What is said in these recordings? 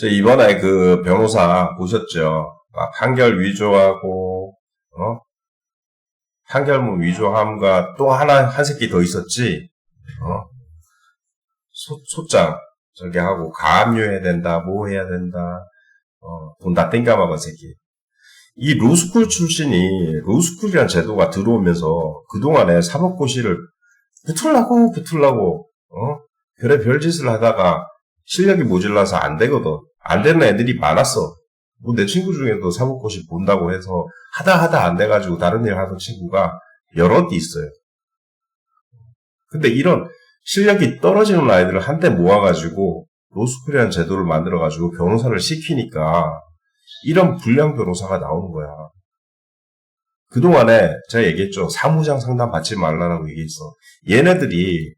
저 이번에 그 변호사 보셨죠? 막 판결 위조하고, 어? 판결문 위조함과 또 하나, 한 새끼 더 있었지? 어? 소, 소장, 저기 하고, 가압류해야 된다, 뭐 해야 된다, 어, 돈 다 땡겨 먹은 새끼. 이 로스쿨 출신이, 로스쿨이란 제도가 들어오면서 그동안에 사법고시를 붙을라고, 붙을라고, 어? 별의 별짓을 하다가 실력이 모질라서 안 되거든. 안 되는 애들이 많았어. 뭐 내 친구 중에도 사법고시 본다고 해서 하다 하다 안 돼가지고 다른 일 하던 친구가 여럿 있어요. 근데 이런 실력이 떨어지는 아이들을 한데 모아가지고 로스쿨이라는 제도를 만들어가지고 변호사를 시키니까 이런 불량 변호사가 나오는 거야. 그동안에 제가 얘기했죠. 사무장 상담 받지 말라라고 얘기했어. 얘네들이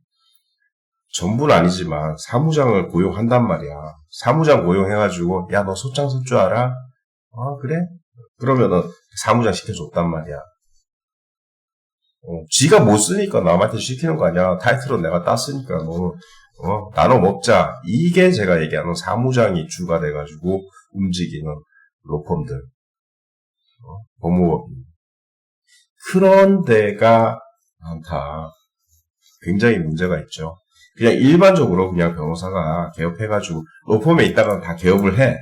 전부는 아니지만 사무장을 고용한단 말이야. 사무장 고용해가지고 야 너 소장 쓸 줄 알아? 아 그래? 그러면은 사무장 시켜줬단 말이야. 어, 지가 못 쓰니까 남한테 시키는 거 아니야. 타이틀은 내가 땄으니까 너 어, 나눠 먹자. 이게 제가 얘기하는 사무장이 주가 돼가지고 움직이는 로펌들, 어, 법무법인. 그런 데가 많다. 굉장히 문제가 있죠. 그냥 일반적으로 그냥 변호사가 개업해가지고 로펌에 있다가 다 개업을 해.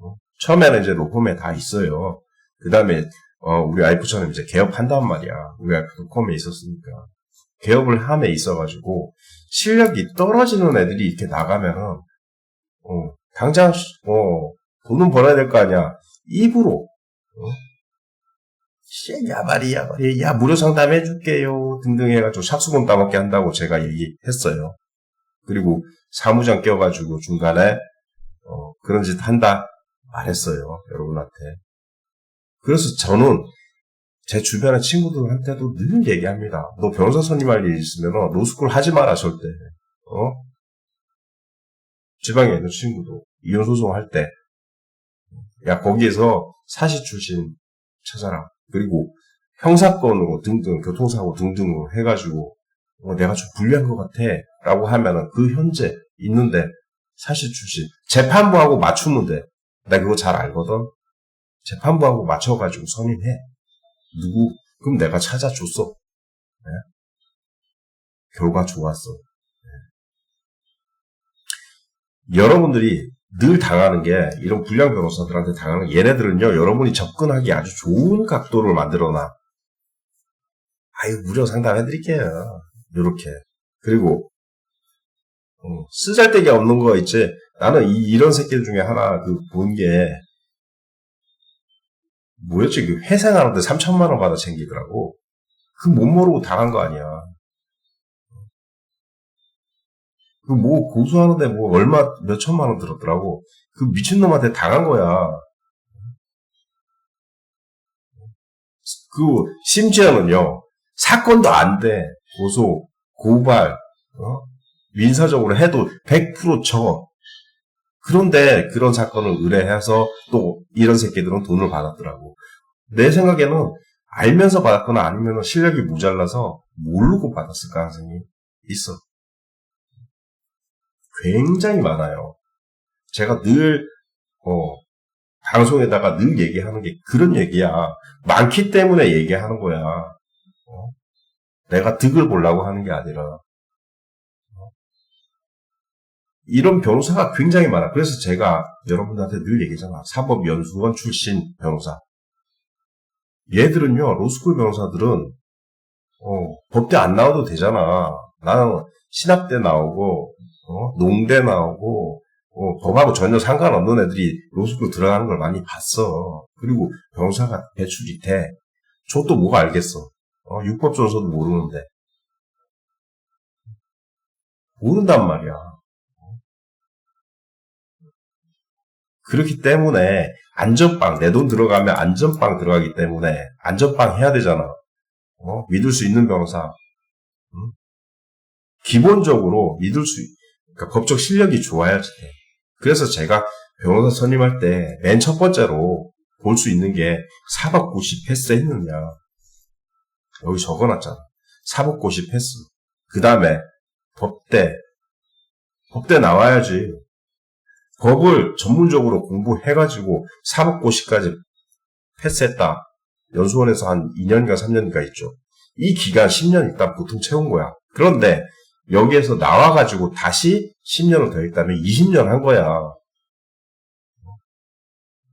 어? 처음에는 이제 로펌에 다 있어요. 그 다음에 어, 우리 와이프처럼 이제 개업한단 말이야. 우리가 로펌에 있었으니까. 개업을 함에 있어가지고 실력이 떨어지는 애들이 이렇게 나가면은 어, 당장 어, 돈은 벌어야 될 거 아니야. 입으로 어? 야 말이 야말이 야 무료 상담 해 줄게요 등등 해가지고 삭수금 따먹게 한다고 제가 얘기했어요. 그리고 사무장 껴가지고 중간에 어, 그런 짓 한다 말했어요 여러분한테. 그래서 저는 제 주변의 친구들한테도 늘 얘기합니다. 너 변호사 선임할 일 있으면 로스쿨 하지 마라 절대. 어? 지방에 있는 친구도 이혼 소송할 때, 야 거기에서 사시 출신 찾아라. 그리고 형사건으로 등등 교통사고 등등으로 해가지고 어, 내가 좀 불리한 것 같아 라고 하면은 그 현재 있는데 사실 출신 재판부하고 맞추면 돼. 나 그거 잘 알거든. 재판부하고 맞춰가지고 선임해. 누구 그럼 내가 찾아줬어. 네? 결과 좋았어. 네. 여러분들이 늘 당하는 게 이런 불량 변호사들한테 당하는 게 얘네들은요 여러분이 접근하기 아주 좋은 각도를 만들어놔. 아유 무료 상담해드릴게요. 이렇게 그리고 어, 쓰잘데기 없는 거 있지. 나는 이, 이런 새끼들 중에 하나 그 본 게 뭐였지? 그 회생하는데 3천만 원 받아 챙기더라고. 그 못 모르고 당한 거 아니야. 그 뭐 고소하는데 뭐 얼마 몇 천만 원 들었더라고. 그 미친놈한테 당한 거야. 그 심지어는요 사건도 안 돼. 고소, 고발, 어? 민사적으로 해도 100%쳐 그런데 그런 사건을 의뢰해서 또 이런 새끼들은 돈을 받았더라고. 내 생각에는 알면서 받았거나 아니면 실력이 모자라서 모르고 받았을 가능성이 있어. 굉장히 많아요. 제가 늘, 어, 방송에다가 늘 얘기하는 게 그런 얘기야. 많기 때문에 얘기하는 거야. 어? 내가 득을 보려고 하는 게 아니라. 어? 이런 변호사가 굉장히 많아. 그래서 제가 여러분들한테 늘 얘기잖아. 사법연수원 출신 변호사. 얘들은요, 로스쿨 변호사들은, 어, 법대 안 나와도 되잖아. 나는 신학대 나오고, 어, 농대 나오고, 어, 법하고 전혀 상관없는 애들이 로스쿨 들어가는 걸 많이 봤어. 그리고 변호사가 배출이 돼. 저도 뭐가 알겠어. 어, 육법 전서도 모르는데. 모른단 말이야. 그렇기 때문에 안전빵, 내 돈 들어가면 안전빵 들어가기 때문에 안전빵 해야 되잖아. 어? 믿을 수 있는 변호사. 응? 기본적으로 믿을 수, 그러니까 법적 실력이 좋아야지 돼. 그래서 제가 변호사 선임할 때 맨 첫 번째로 볼 수 있는 게 사법고시 패스했느냐. 여기 적어놨잖아. 사법고시 패스. 그 다음에 법대. 법대 나와야지. 법을 전문적으로 공부해가지고 사법고시까지 패스했다. 연수원에서 한 2년인가 3년인가 있죠. 이 기간 10년 일단 보통 채운 거야. 그런데 여기에서 나와가지고 다시 10년을 더 했다면 20년 한 거야.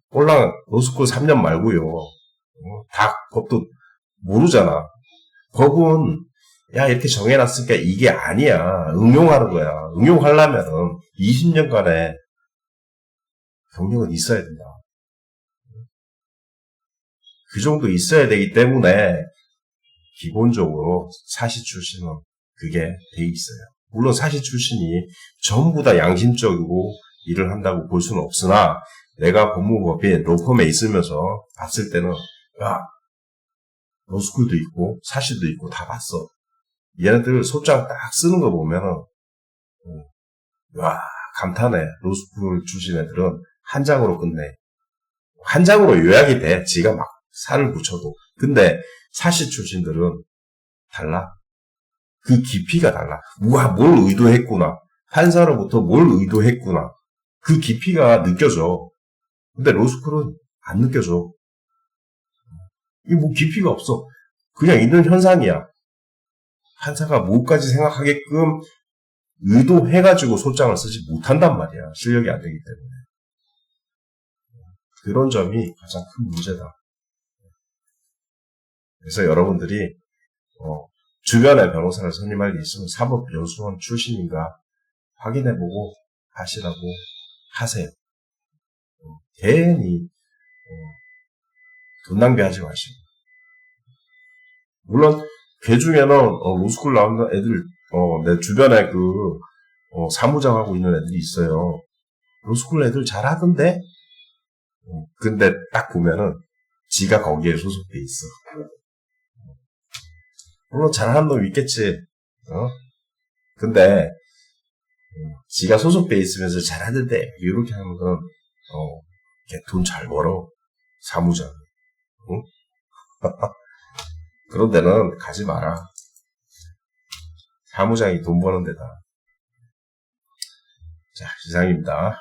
꼴랑 로스쿨 3년 말고요. 어, 다 법도 모르잖아. 법은 야 이렇게 정해놨으니까 이게 아니야. 응용하는 거야. 응용하려면은 20년간의 경력은 있어야 된다. 그 정도 있어야 되기 때문에 기본적으로 사시 출신은 그게 돼 있어요. 물론 사시 출신이 전부 다 양심적이고 일을 한다고 볼 수는 없으나 내가 법무법인 로펌에 있으면서 봤을 때는 야 로스쿨도 있고 사시도 있고 다 봤어. 얘네들 소장 딱 쓰는 거 보면은 어, 와 감탄해. 로스쿨 출신 애들은 한 장으로 끝내. 한 장으로 요약이 돼. 지가 막 살을 붙여도. 근데 사시 출신들은 달라. 그 깊이가 달라. 우와, 뭘 의도했구나. 판사로부터 뭘 의도했구나. 그 깊이가 느껴져. 근데 로스쿨은 안 느껴져. 이뭐 깊이가 없어. 그냥 있는 현상이야. 판사가 뭐까지 생각하게끔 의도해가지고 소장을 쓰지 못한단 말이야. 실력이 안 되기 때문에. 그런 점이 가장 큰 문제다. 그래서 여러분들이 어, 주변에 변호사를 선임할 게 있으면 사법연수원 출신인가 확인해보고 하시라고 하세요. 어, 괜히 어, 돈 낭비하지 마시고. 물론 걔 중에는 어, 로스쿨 나오는 애들 어, 내 주변에 그 어, 사무장 하고 있는 애들이 있어요. 로스쿨 애들 잘하던데? 어, 근데 딱 보면은 지가 거기에 소속돼 있어. 물론 잘하는 놈 있겠지. 어? 근데 어, 지가 소속돼 있으면서 잘하는데 이렇게 하는 건 어, 돈잘 벌어 사무장. 응? 그런 데는 가지 마라. 사무장이 돈 버는 데다. 자, 이상입니다.